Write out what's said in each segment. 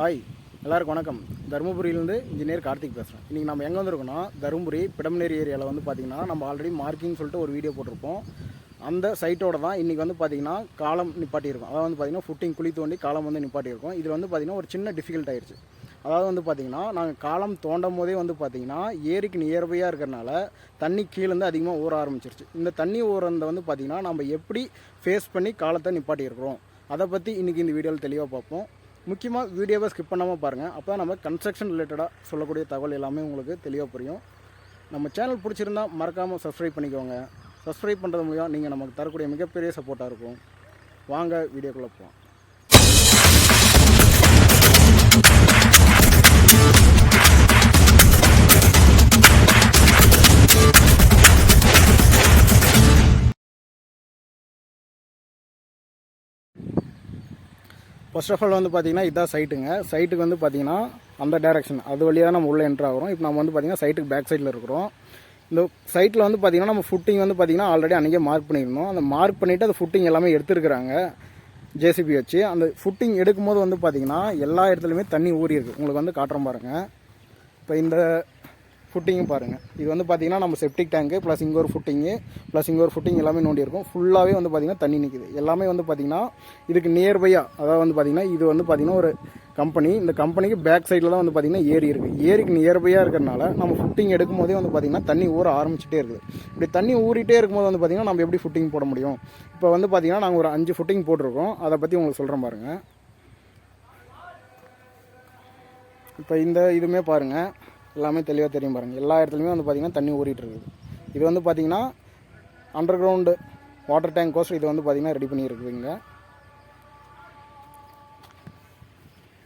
Hi எல்லாருக்கும் வணக்கம். தருமபுரியிலேருந்து engineer Karthik பேசுகிறேன் இன்றைக்கி நம்ம எங்கே வந்திருக்கோம்னா தருமபுரி பிடமனேரி ஏரியாவில் வந்து பார்த்திங்கன்னா நம்ம ஆல்ரெடி மார்க்கிங் சொல்லிட்டு ஒரு வீடியோ போட்டிருப்போம். அந்த சைட்டோட தான் இன்றைக்கி வந்து பார்த்திங்கன்னா காலம் நிப்பாட்டியிருக்கோம். அதாவது வந்து பார்த்திங்கன்னா ஃபுட்டிங் குழி தோண்டி காலம் வந்து நிப்பாட்டியிருக்கோம். இதில் வந்து பார்த்திங்கன்னா ஒரு சின்ன டிஃபிகல்ட் ஆயிடுச்சு அதாவது வந்து பார்த்திங்கன்னா நாங்கள் காலம் தோண்டும் போதே வந்து பார்த்திங்கன்னா ஏரிக்கு நியர்பையாக இருக்கிறனால தண்ணி கீழேருந்து அதிகமாக ஊற ஆரம்பிச்சிருச்சு. இந்த தண்ணி ஊறந்த வந்து பார்த்திங்கன்னா நம்ம எப்படி ஃபேஸ் பண்ணி காலத்தை நிப்பாட்டியிருக்கிறோம்? அதை பற்றி இன்றைக்கி இந்த வீடியோவில் தெளிவாக பார்ப்போம். முக்கியமாக வீடியோவை ஸ்கிப் பண்ணாமல் பாருங்கள் அப்போ தான் நம்ம கன்ஸ்ட்ரக்ஷன் ரிலேட்டடாக சொல்லக்கூடிய தகவல் எல்லாமே உங்களுக்கு தெளிவாக புரியும். நம்ம சேனல் பிடிச்சிருந்தா மறக்காமல் சப்ஸ்கிரைப் பண்ணிக்கோங்க. சப்ஸ்கிரைப் பண்ணுறது மூலியம் நீங்கள் நமக்கு தரக்கூடிய மிகப்பெரிய சப்போர்ட்டாக இருக்கும். வாங்க வீடியோக்குள்ளே போகலாம் ஃபர்ஸ்ட் ஆஃப் ஆல் வந்து பார்த்தீங்கன்னா இதான் சைட்டுங்க சைட்டுக்கு வந்து பார்த்தீங்கன்னா அந்த டேரெக்ஷன் அது வழியாக தான் நம்ம உள்ளே என்ட்ரு ஆகிறோம். இப்போ நம்ம வந்து பார்த்தீங்கன்னா சைட்டுக்கு பேக் சைடில் இருக்கிறோம். இந்த சைட்டில் வந்து பார்த்தீங்கன்னா நம்ம ஃபுட்டிங் வந்து பார்த்தீங்கன்னா ஆல்ரெடி அன்றைக்கே மார்க் பண்ணியிருந்தோம். அந்த மார்க் பண்ணிவிட்டு அந்த ஃபுட்டிங் எல்லாமே எடுத்துருக்குறாங்க. ஜேசிபி வச்சு. அந்த ஃபுட்டிங் எடுக்கும்போது வந்து பார்த்தீங்கன்னா எல்லா இடத்துலையுமே தண்ணி ஊறி இருக்குது உங்களுக்கு வந்து காட்டுறோம் பாருங்கள் இப்போ இந்த ஃபுட்டிங்கும் பாருங்கள் இது வந்து பார்த்தீங்கன்னா நம்ம செப்டிக் டேங்க்கு ப்ளஸ் இங்கே ஒரு ஃபுட்டிங்கு ப்ளஸ் இங்கே ஒரு ஃபுட்டிங் எல்லாமே நோண்டி இருக்கும். ஃபுல்லாகவே வந்து பார்த்திங்கன்னா தண்ணி நிற்குது எல்லாமே வந்து பார்த்திங்கன்னா இதுக்கு நியர்பையாக அதாவது வந்து பார்த்திங்கன்னா இது வந்து பார்த்தீங்கன்னா ஒரு கம்பெனி இந்த கம்பெனிக்கு பேக் சைடில் தான் வந்து பார்த்திங்கன்னா ஏரி இருக்குது ஏரிக்கு நியர்பையாக இருக்கிறனால நம்ம ஃபுட்டிங் எடுக்கும் போதே வந்து பார்த்திங்கன்னா தண்ணி ஊற ஆரம்பிச்சிட்டே இருக்குது. இப்படி தண்ணி ஊறிட்டே இருக்கும்போது வந்து பார்த்தீங்கன்னா நம்ம எப்படி ஃபுட்டிங் போட முடியும்? இப்போ வந்து பார்த்திங்கன்னா நாங்கள் ஒரு அஞ்சு ஃபுட்டிங் போட்டிருக்கோம். அதை பற்றி உங்களுக்கு சொல்கிறேன் பாருங்கள் இப்போ இந்த இதுவுமே பாருங்கள் எல்லாமே தெளிவாக தெரியும் பாருங்கள் எல்லா இடத்துலையுமே வந்து பார்த்திங்கன்னா தண்ணி ஊறிட்டு இருக்குது. இது வந்து பார்த்திங்கன்னா underground water tank cost இது வந்து பார்த்திங்கன்னா ரெடி பண்ணியிருக்குதுங்க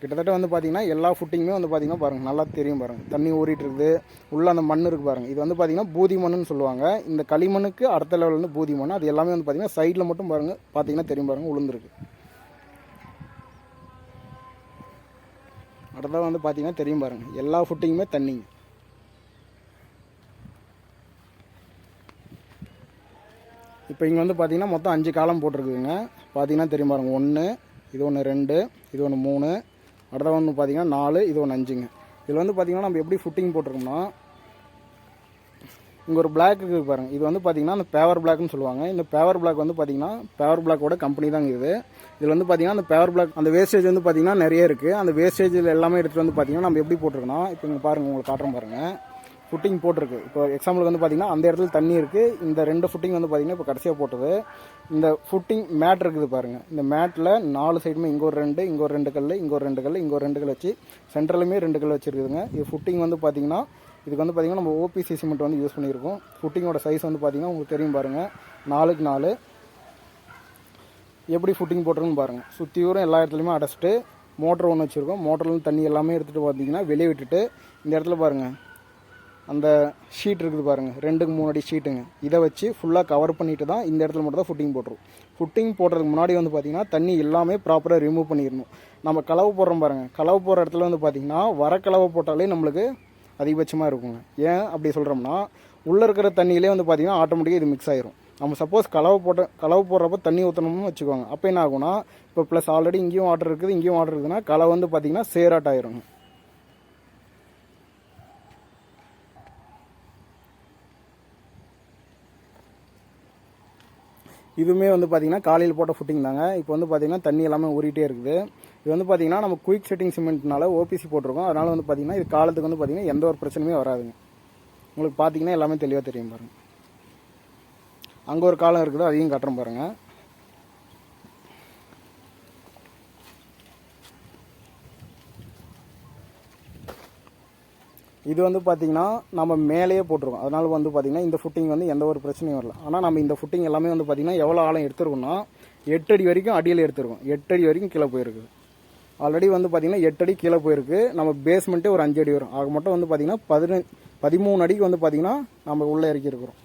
கிட்டத்தட்ட வந்து பார்த்திங்கன்னா எல்லா ஃபுட்டிங்குமே வந்து பார்த்திங்கன்னா பாருங்கள் நல்லா தெரியும் பாருங்கள் தண்ணி ஊறிட்டு இருக்குது. உள்ளே அந்த மண் இருக்குது பாருங்கள் இது வந்து பார்த்திங்கன்னா பூதி மண்ணுன்னு சொல்லுவாங்க. இந்த களிமண்ணுக்கு அடுத்த லெவலில் வந்து பூதி மண் அது எல்லாமே வந்து பார்த்திங்கன்னா சைடில் மட்டும் பாருங்கள் பார்த்திங்கன்னா தெரியும் பாருங்கள் உளுந்துருக்கு. அடுத்ததான் வந்து பார்த்தீங்கன்னா தெரியும் பாருங்கள் எல்லா ஃபுட்டிங்குமே தண்ணிங்க. இப்போ இங்கே வந்து பார்த்தீங்கன்னா மொத்தம் அஞ்சு காலம் போட்டிருக்குதுங்க. பார்த்தீங்கன்னா தெரியும் பாருங்க. ஒன்று இது ஒன்று ரெண்டு இது ஒன்று மூணு அடுத்த ஒன்று பார்த்தீங்கன்னா நாலு இது ஒன்று அஞ்சுங்க. இதில் வந்து பார்த்தீங்கன்னா நம்ம எப்படி ஃபுட்டிங் போட்டிருக்கோம்னா இங்கே ஒரு பிளாக் இருக்குது பாருங்க. இது வந்து பார்த்தீங்கன்னா அந்த பேவர் பிளாக்னு சொல்லுவாங்க. இந்த பேவர் பிளாக் வந்து பார்த்தீங்கன்னா பேவர் பிளாக்கோட கம்பெனி தான் இது. இதில் வந்து பார்த்தீங்கன்னா அந்த பேவர் பிளாக் அந்த வேஸ்டேஜ் வந்து பார்த்தீங்கன்னா நிறைய இருக்குது அந்த வேஸ்டேஜில் எல்லாமே எடுத்துகிட்டு வந்து பார்த்தீங்கன்னா நம்ம எப்படி போட்டிருக்கோம் இப்போ இங்கே பாருங்கள் உங்களுக்கு காட்டுறோம் பாருங்கள் ஃபுட்டிங் போட்டிருக்கு. இப்போ எக்ஸாம்பிளுக்கு வந்து பார்த்தீங்கன்னா அந்த இடத்துல தண்ணி இருக்குது இந்த ரெண்டு ஃபுட்டிங் வந்து பார்த்தீங்கன்னா இப்போ கடைசியாக போட்டது. இந்த ஃபுட்டிங் மேட் இருக்குது பாருங்கள் இந்த மேட்டில் நாலு சைடுமே இங்கே ஒரு ரெண்டு இங்கே ஒரு ரெண்டு கல் இங்கே ஒரு ரெண்டு கல் இங்கே ஒரு ரெண்டு கல் வச்சு சென்ட்ரலுமே ரெண்டு கல் வச்சுருக்குதுங்க. இது ஃபுட்டிங் வந்து பார்த்தீங்கன்னா இதுக்கு வந்து பார்த்திங்கன்னா நம்ம ஓபிசி சிமெண்ட் வந்து யூஸ் பண்ணியிருக்கோம். ஃபுட்டிங்கோட சைஸ் வந்து பார்த்தீங்கன்னா உங்களுக்கு தெரியும் பாருங்கள் நாலுக்கு நாலு. எப்படி ஃபுட்டிங் போட்டிருக்குன்னு பாருங்கள் சுற்றியூரும் எல்லா இடத்துலையுமே அடைச்சிட்டு மோட்டர் ஒன்று வச்சுருக்கோம். மோட்டர்லேருந்து தண்ணி எல்லாமே எடுத்துகிட்டு பார்த்தீங்கன்னா வெளியே விட்டுட்டு இந்த இடத்துல பாருங்கள் அந்த ஷீட் இருக்குது பாருங்கள் ரெண்டுக்கு மூணு அடி ஷீட்டுங்க இதை வச்சு ஃபுல்லாக கவர் பண்ணிட்டு தான் இந்த இடத்துல மட்டும் தான் ஃபுட்டிங் போட்டுரும் ஃபுட்டிங் போடுறதுக்கு முன்னாடி வந்து பார்த்தீங்கன்னா தண்ணி எல்லாமே ப்ராப்பராக ரிமூவ் பண்ணிடணும். நம்ம கலவை போடுறோம் பாருங்கள் கலவை போடுற இடத்துல வந்து பார்த்தீங்கன்னா வர கலவை போட்டாலே நம்மளுக்கு அதிகபட்சமாக இருக்குங்க. ஏன் அப்படி சொல்கிறோம்னா உள்ளே இருக்கிற தண்ணியிலே வந்து பார்த்தீங்கன்னா ஆட்டோமேட்டிக்காக இது மிக்ஸ் ஆயிரும். நம்ம சப்போஸ் கலவை போட்ட கலவை போடுறப்ப தண்ணி ஊற்றணும்னு வச்சுக்கோங்க. அப்போ என்ன ஆகும்னா இப்போ ப்ளஸ் ஆல்ரெடி இங்கேயும் வாட்டர் இருக்குது இங்கேயும் வாட்டர் இருக்குதுன்னா கலவை வந்து பார்த்திங்கன்னா சேராட் ஆயிருங்க இதுவுமே வந்து பார்த்தீங்கன்னா காலையில் போட்ட ஃபுட்டிங் தாங்க. இப்போ வந்து பார்த்தீங்கன்னா தண்ணி எல்லாமே ஊறிட்டே இருக்குது. இது வந்து பார்த்தீங்கன்னா நம்ம குயிக் செட்டிங் சிமெண்ட்னால ஓபிசி போட்டிருக்கோம். அதனால வந்து பார்த்தீங்கன்னா இது காலத்துக்கு வந்து பார்த்தீங்கன்னா எந்த ஒரு பிரச்சனையுமே வராதுங்க. உங்களுக்கு பார்த்தீங்கன்னா எல்லாமே தெளிவாக தெரியும் பாருங்கள் அங்கே ஒரு காலம் இருக்குது அதையும் கட்டுறோம் பாருங்கள் இது வந்து பார்த்தீங்கன்னா நம்ம மேலேயே போட்டிருக்கோம். அதனால வந்து பார்த்தீங்கன்னா இந்த ஃபுட்டிங் வந்து எந்த ஒரு பிரச்சனையும் வரல. ஆனால் நம்ம இந்த ஃபுட்டிங் எல்லாமே வந்து பார்த்தீங்கன்னா எவ்வளோ ஆழம் எடுத்துருக்கோம்னா எட்டு அடி வரைக்கும் அடியில் எடுத்துருக்கோம். எட்டு அடி வரைக்கும் கீழே போயிருக்கு. ஆல்ரெடி வந்து பார்த்தீங்கன்னா எட்டு அடி கீழே போயிருக்கு. நம்ம பேஸ்மெண்ட்டே ஒரு அஞ்சு அடி வரும். ஆக மட்டும் வந்து பார்த்தீங்கன்னா பதினஞ்சு பதிமூணு அடிக்கு வந்து பார்த்தீங்கன்னா நம்ம உள்ளே இறக்கி இருக்கிறோம்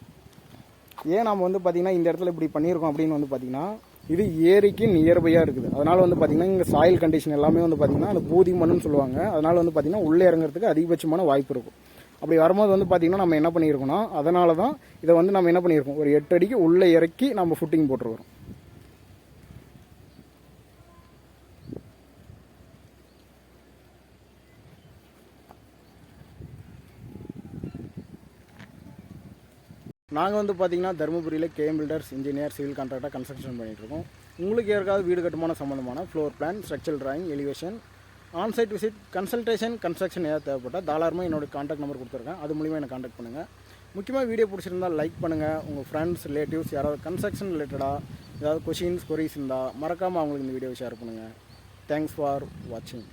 ஏன் நம்ம வந்து பார்த்தீங்கன்னா இந்த இடத்துல இப்படி பண்ணியிருக்கோம் அப்படின்னு வந்து பார்த்தீங்கன்னா இது ஏரிக்கு நியர்பையாக இருக்குது. அதனால் வந்து பார்த்திங்கன்னா இங்கே சாயில் கண்டிஷன் எல்லாமே வந்து பார்த்தீங்கன்னா அந்த பூதி மண்ணுன்னு சொல்லுவாங்க. அதனால் வந்து பார்த்தீங்கன்னா உள்ளே இறங்குறதுக்கு அதிகபட்சமான வாய்ப்பு இருக்கும். அப்படி வரும்போது வந்து பார்த்திங்கன்னா நம்ம என்ன பண்ணியிருக்கோம்னா அதனால தான் இதை வந்து நம்ம என்ன பண்ணியிருக்கோம்? ஒரு எட்டு அடிக்கு உள்ளே இறக்கி நம்ம ஃபுட்டிங் போட்டுருவோம் நாங்கள் வந்து பார்த்தீங்கன்னா தருமபுரியில் கேம் பில்டர்ஸ் இன்ஜினியர் சிவில் கான்ட்ராக்டாக கன்ஸ்ட்ரக்ஷன் பண்ணிகிட்ருக்கோம் உங்களுக்கு யாருக்காவது வீடு கட்டுமான சம்மந்தமான floor plan structure drawing elevation onsite visit consultation construction ஏதாவது தேவைப்பட்டால் தாராளமாக என்னோடய காண்டாக்ட் நம்பர் கொடுத்துருக்கேன். அது மூலிமா எனக்கு காண்டாக்ட் பண்ணுங்கள் முக்கியமாக வீடியோ பிடிச்சிருந்தால் லைக் பண்ணுங்கள் உங்கள் ஃப்ரெண்ட்ஸ் ரிலேட்டிவ்ஸ் யாராவது கன்ஸ்ட்ரக்ஷன் ரிலேட்டடாக ஏதாவது கொஷின்ஸ் கொரிஸ் இருந்தால் மறக்காமல் அவங்களுக்கு இந்த வீடியோவை ஷேர் பண்ணுங்கள் தேங்க்ஸ் ஃபார் வாட்சிங்